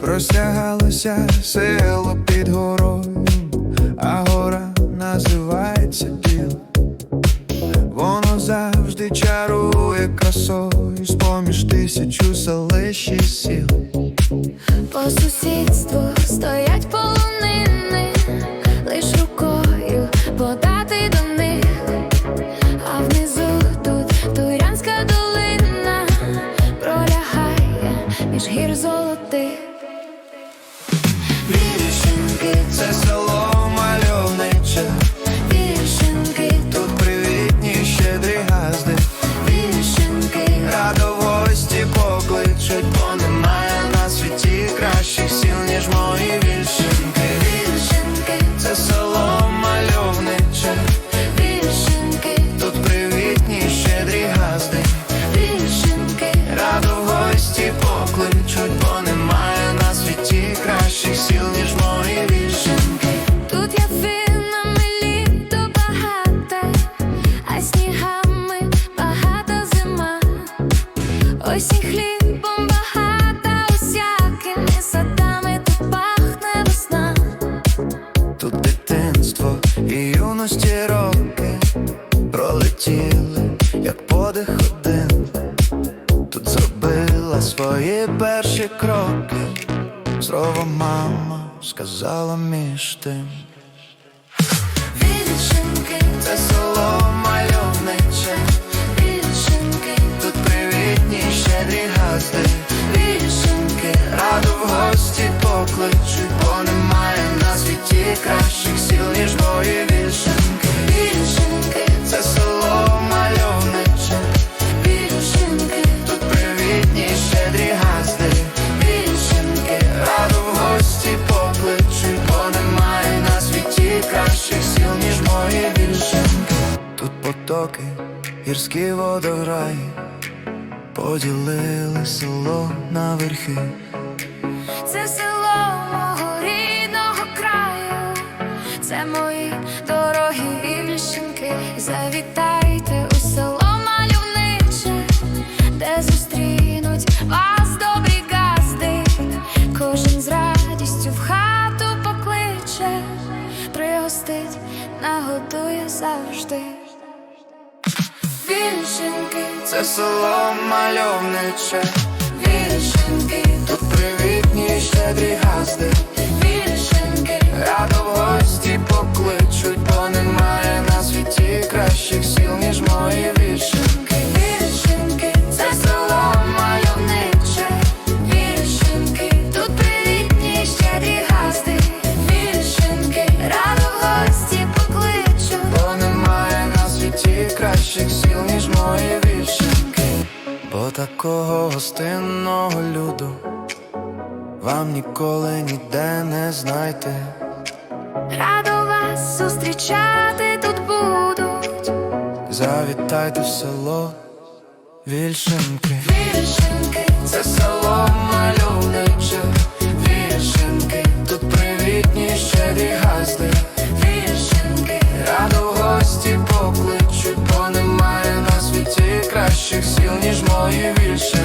Простягалося село під горою, а гора називається Діл. Воно завжди чарує красою з-поміж тисячу селищ і сіл. По сусідству стоять полонини, лиш рукою подати до них, а внизу тут Турянська долина пролягає між гір золотих. Осінь хлібом багата, усякими садами тут пахне весна. Тут дитинство і юності роки пролетіли, як подих один. Тут зробила свої перші кроки. Зрова мама сказала між тим. Покличуть, бо на світі кращих сіл, ніж мої вільшинки. віршинки, Це село мальовниче, віршинки, тут привітні щедрі газди. віршинки, Раду в гості покличуть, бо немає на світі кращих сіл, ніж мої вільшинки. Тут потоки, гірські водограї, поділили село на верхи. Мої дорогі вільшинки. Завітайте у село мальовниче, де зустрінуть вас добрі газди. Кожен з радістю в хату покличе, пригостить, нагодує завжди. Вільшинки, Це село мальовниче, вільшинки, тут привітні щедрі газди. вільшинки. Радо такого гостинного люду вам ніколи ніде не знайти. радо вас зустрічати тут будуть, Завітайте в село вільшинки. Вільшинки Це село Moje wilsze